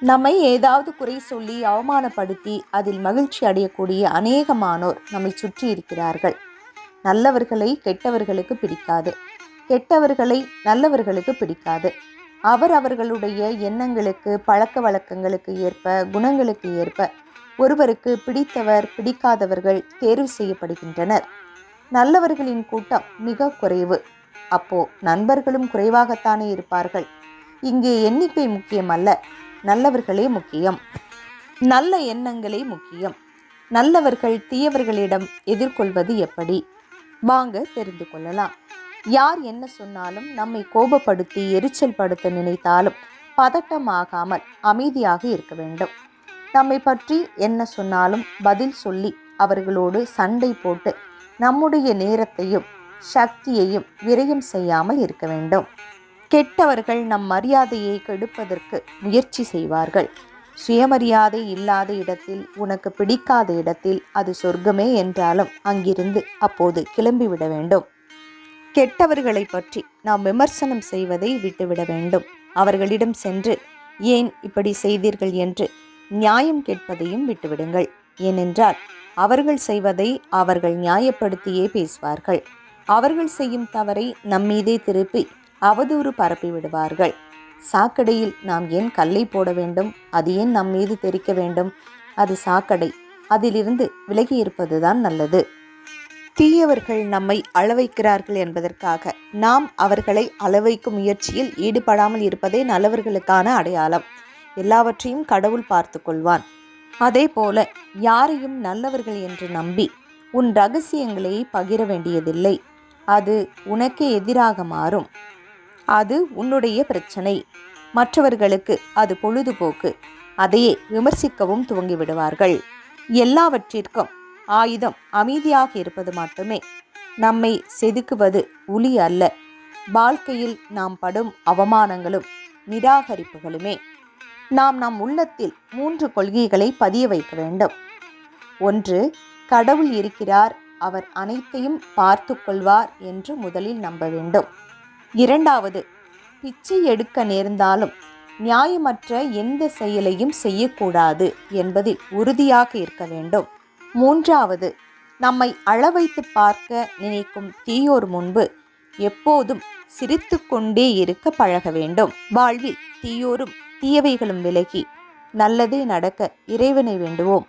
நம்மை ஏதாவது குறை சொல்லி அவமானப்படுத்தி அதில் மகிழ்ச்சி அடையக்கூடிய அநேகமானோர் நம்மை சுற்றி இருக்கிறார்கள். நல்லவர்களை கெட்டவர்களுக்கு பிடிக்காது. கெட்டவர்களை நல்லவர்களுக்கு பிடிக்காது. அவர் அவர்களுடைய எண்ணங்களுக்கு பழக்க வழக்கங்களுக்கு ஏற்ப குணங்களுக்கு ஏற்ப ஒருவருக்கு பிடித்தவர் பிடிக்காதவர்கள் தேர்வு செய்யப்படுகின்றனர். நல்லவர்களின் கூட்டம் மிக குறைவு. அப்போ நண்பர்களும் குறைவாகத்தானே இருப்பார்கள். இங்கே எண்ணிக்கை முக்கியமல்ல. நல்லவர்களே முக்கியம். நல்ல எண்ணங்களே முக்கியம். நல்லவர்கள் தீயவர்களிடம் எதிர்கொள்வது எப்படி? வாங்க தெரிந்து கொள்ளலாம். யார் என்ன சொன்னாலும் நம்மை கோபப்படுத்தி எரிச்சல் படுத்த நினைத்தாலும் பதட்டமாகாமல் அமைதியாக இருக்க வேண்டும். நம்மை பற்றி என்ன சொன்னாலும் பதில் சொல்லி அவர்களோடு சண்டை போட்டு நம்முடைய நேரத்தையும் சக்தியையும் விரயம் செய்யாமல் இருக்க வேண்டும். கெட்டவர்கள் நம் மரியாதையை கெடுப்பதற்கு முயற்சி செய்வார்கள். சுயமரியாதை இல்லாத இடத்தில் உனக்கு பிடிக்காத இடத்தில் அது சொர்க்கமே என்றாலும் அங்கிருந்து அப்போது கிளம்பிவிட வேண்டும். கெட்டவர்களை பற்றி நாம் விமர்சனம் செய்வதை விட்டுவிட வேண்டும். அவர்களிடம் சென்று ஏன் இப்படி செய்தீர்கள் என்று நியாயம் கேட்பதையும் விட்டுவிடுங்கள். ஏனென்றால் அவர்கள் செய்வதை அவர்கள் நியாயப்படுத்தியே பேசுவார்கள். அவர்கள் செய்யும் தவறை நம்மீதே திருப்பி அவதூறு பரப்பி விடுவார்கள். சாக்கடையில் நாம் ஏன் கல்லை போட வேண்டும்? அது ஏன் நம் மீது தெரிக்க வேண்டும்? அது சாக்கடை. அதிலிருந்து விலகி இருப்பதுதான் நல்லது. தீயவர்கள் நம்மை அளவைக்கிறார்கள் என்பதற்காக நாம் அவர்களை அளவைக்கும் முயற்சியில் ஈடுபடாமல் இருப்பதே நல்லவர்களுக்கான அடையாளம். எல்லாவற்றையும் கடவுள் பார்த்து கொள்வான். அதே போல யாரையும் நல்லவர்கள் என்று நம்பி உன் ரகசியங்களை பகிர வேண்டியதில்லை. அது உனக்கு எதிராக மாறும். அது உன்னுடைய பிரச்சனை. மற்றவர்களுக்கு அது பொழுதுபோக்கு. அதையே விமர்சிக்கவும் துவங்கிவிடுவார்கள். எல்லாவற்றிற்கும் ஆயுதம் அமைதியாக இருப்பது மட்டுமே. நம்மை செதுக்குவது உளி அல்ல. வாழ்க்கையில் நாம் படும் அவமானங்களும் நிராகரிப்புகளுமே. நாம் நம் உள்ளத்தில் மூன்று கொள்கைகளை பதிய வைக்க வேண்டும். ஒன்று கடவுள் இருக்கிறார். அவர் அனைத்தையும் பார்த்து கொள்வார் என்று முதலில் நம்ப வேண்டும். இரண்டாவது பிச்சை எடுக்க நேர்ந்தாலும் நியாயமற்ற எந்த செயலையும் செய்யக்கூடாது என்பதில் உறுதியாக இருக்க வேண்டும். மூன்றாவது நம்மை அளவைத்து பார்க்க நினைக்கும் தீயோர் முன்பு எப்போதும் சிரித்து கொண்டே இருக்க பழக வேண்டும். வாழ்வில் தீயோரும் தீயவைகளும் விலகி நல்லதே நடக்க இறைவனை வேண்டுவோம்.